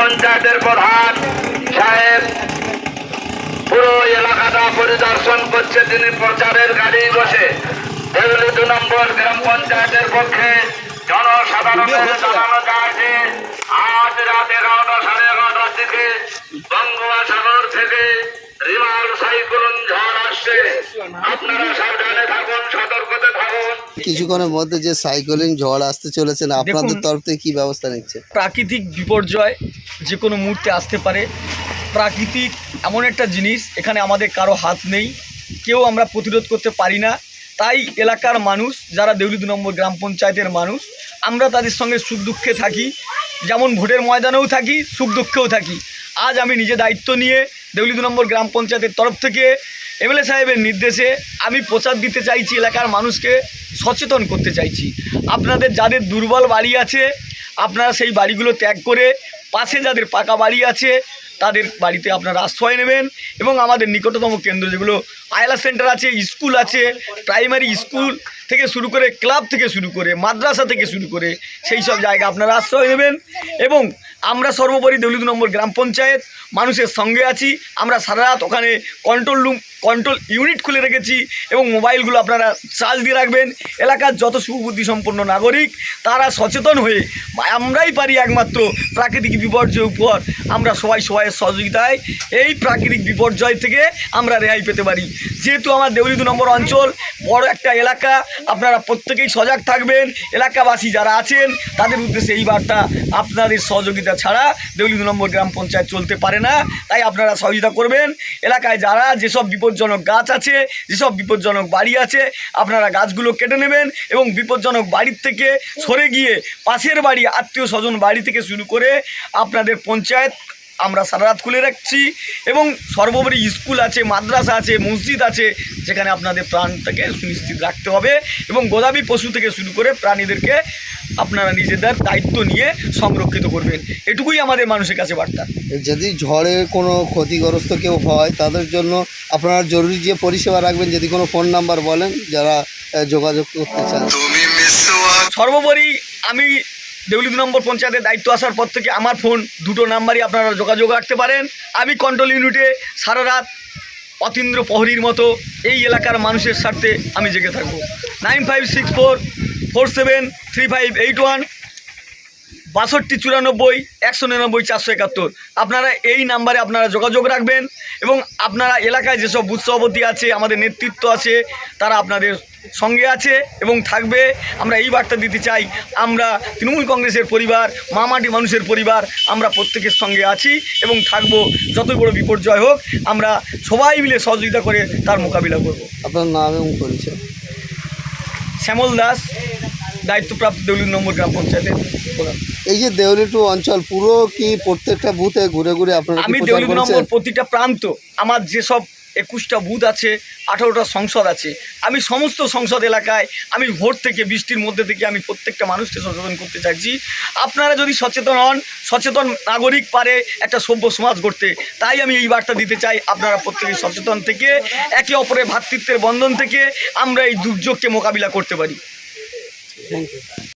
পঞ্চায়েতের প্রধান সাহেব। পুরো এলাকাটা পরিদর্শন করছে তিনি প্রচারের গাড়ি বসে। দেউলি দু নম্বর গ্রাম পঞ্চায়েতের পক্ষে জনসাধারণের জানানো যায় যে আজ রাত এগারোটা সাড়ে এগারোটার দিকে বঙ্গোপসাগর থেকে রিমাল সাইক্লোন ঝড় আসছে। আপনারা সাবধানে থাকুন সতর্কতে কিছুক্ষণের মধ্যে যে সাইক্লিং ঝড় আসতে চলেছে না আপনাদের তরফ থেকে কি ব্যবস্থা নিচ্ছে? প্রাকৃতিক বিপর্যয় যে কোনো মুহূর্তে আসতে পারে। প্রাকৃতিক এমন একটা জিনিস এখানে আমাদের কারও হাত নেই কেউ আমরা প্রতিরোধ করতে পারি না। তাই এলাকার মানুষ যারা দেউলি দু নম্বর গ্রাম পঞ্চায়েতের মানুষ আমরা তাদের সঙ্গে সুখ দুঃখে থাকি। যেমন ভোটের ময়দানেও থাকি সুখ দুঃখেও থাকি। আজ আমি নিজে দায়িত্ব নিয়ে দেউলি দু নম্বর গ্রাম পঞ্চায়েতের তরফ থেকে এমএলএ সাহেবের নির্দেশে আমি প্রচার দিতে চাইছি, এলাকার মানুষকে সচেতন করতে চাইছি। আপনাদের যাদের দুর্বল বাড়ি আছে, আপনারা সেই বাড়িগুলো ত্যাগ করে পাশে যাদের পাকা বাড়ি আছে, তাদের বাড়িতে আপনারা আশ্রয় নেবেন এবং আমাদের নিকটতম কেন্দ্র যেগুলো আয়লা সেন্টার আছে, স্কুল আছে, প্রাইমারি স্কুল থেকে শুরু করে ক্লাব থেকে শুরু করে, মাদ্রাসা থেকে শুরু করে সেই সব জায়গা আপনারা আশ্রয় নেবেন। এবং আমরা সর্বোপরি দলিত নম্বর গ্রাম পঞ্চায়েত, মানুষের সঙ্গে আছি। আমরা সারা রাত ওখানে কন্ট্রোল রুম কন্ট্রোল ইউনিট খুলে রেখেছি এবং মোবাইলগুলো আপনারা চার্জ দিয়ে রাখবেন। এলাকার যত সুবুদ্ধি সম্পন্ন নাগরিক, তারা সচেতন হয়ে আমরাই পারি একমাত্র প্রাকৃতিক বিপর্যয় উপর আমরা সবাই সবাইয়ের সহযোগিতায় এই প্রাকৃতিক বিপর্যয় থেকে আমরা রেহাই পেতে পারি। যেহেতু আমার দেউলি দু নম্বর অঞ্চল, বড় একটা এলাকা, আপনারা প্রত্যেকেই সজাগ থাকবেন। এলাকাবাসী যারা আছেন, তাদের উদ্দেশ্যে এই বার্তা আপনাদের সহযোগিতা ছাড়া দেউলি দু নম্বর গ্রাম পঞ্চায়েত চলতে পারে না। তাই আপনারা সহযোগিতা করবেন। এলাকায় যারা যেসব বিপজ্জনক গাছ আছে, যেসব বিপজ্জনক বাড়ি আছে, আপনারা গাছগুলো কেটে নেবেন এবং বিপজ্জনক বাড়ির থেকে সরে গিয়ে পাশের বাড়ি, আত্মীয় স্বজন বাড়ি থেকে শুরু করে আপনাদের পঞ্চায়েত আমরা সারা রাত খুলে রাখছি এবং সর্বোপরি স্কুল আছে মাদ্রাসা আছে মসজিদ আছে যেখানে আপনাদের প্রাণটাকে সুনিশ্চিত রাখতে হবে এবং গোদাবি পশু থেকে শুরু করে প্রাণীদেরকে আপনারা নিজেদের দায়িত্ব নিয়ে সংরক্ষিত করবেন। এটুকুই আমাদের মানুষের কাছে বার্তা। যদি ঝড়ে কোনো ক্ষতিগ্রস্ত কেউ হয় তাদের জন্য আপনারা জরুরি যে পরিষেবা রাখবেন যদি কোনো ফোন নাম্বার বলেন যারা যোগাযোগ করতে চান। সর্বোপরি আমি দেউলি দু নম্বর পঞ্চায়েতের দায়িত্ব আসার পর থেকে আমার ফোন, দুটো নাম্বারই আপনারা যোগাযোগ রাখতে পারেন। আমি কন্ট্রোল ইউনিটে সারা রাত অতীন্দ্র প্রহরীর মতো এই এলাকার মানুষের স্বার্থে আমি জেগে থাকব। Nine five six four four seven, three five eight one বাষট্টি, চুরানব্বই, একশো নিরানব্বই, চারশো একাত্তর। আপনারা এই নাম্বারে আপনারা যোগাযোগ রাখবেন এবং আপনারা এলাকায় যেসব বুথ সভাপতি আছে, আমাদের নেতৃত্ব আছে, তারা আপনাদের সঙ্গে আছে এবং থাকবে। আমরা এই বার্তা দিতে চাই, আমরা তৃণমূল কংগ্রেসের পরিবার, মামাটি মানুষের পরিবার, আমরা প্রত্যেকের সঙ্গে আছি এবং থাকব। যতই বড় বিপর্যয় হোক, আমরা সবাই মিলে সহযোগিতা করে তার মোকাবিলা করব। আপনার নাম এবং পরিচয়। শ্যামল দাস দায়িত্বপ্রাপ্ত দেউলির নম্বর গ্রাম পঞ্চায়েতের প্রধান। এই যে দেউলি টু অঞ্চল পুরো কি প্রত্যেকটা বুথে ঘুরে ঘুরে আপনারা আমি দেউলি নম্বর প্রতিটা প্রান্ত আমার যেসব একুশটা বুথ আছে, আঠারোটা সংসদ আছে। আমি সমস্ত সংসদ এলাকায়, আমি ভোট থেকে বৃষ্টির মধ্যে থেকে আমি প্রত্যেকটা মানুষকে সচেতন করতে চাইছি। আপনারা যদি সচেতন হন, সচেতন নাগরিক পারে একটা সভ্য সমাজ গড়তে। তাই আমি এই বার্তা দিতে চাই আপনারা প্রত্যেকে সচেতন থেকে, একে অপরের ভ্রাতৃত্বের বন্ধন থেকে আমরা এই দুর্যোগকে মোকাবিলা করতে পারি। Thank you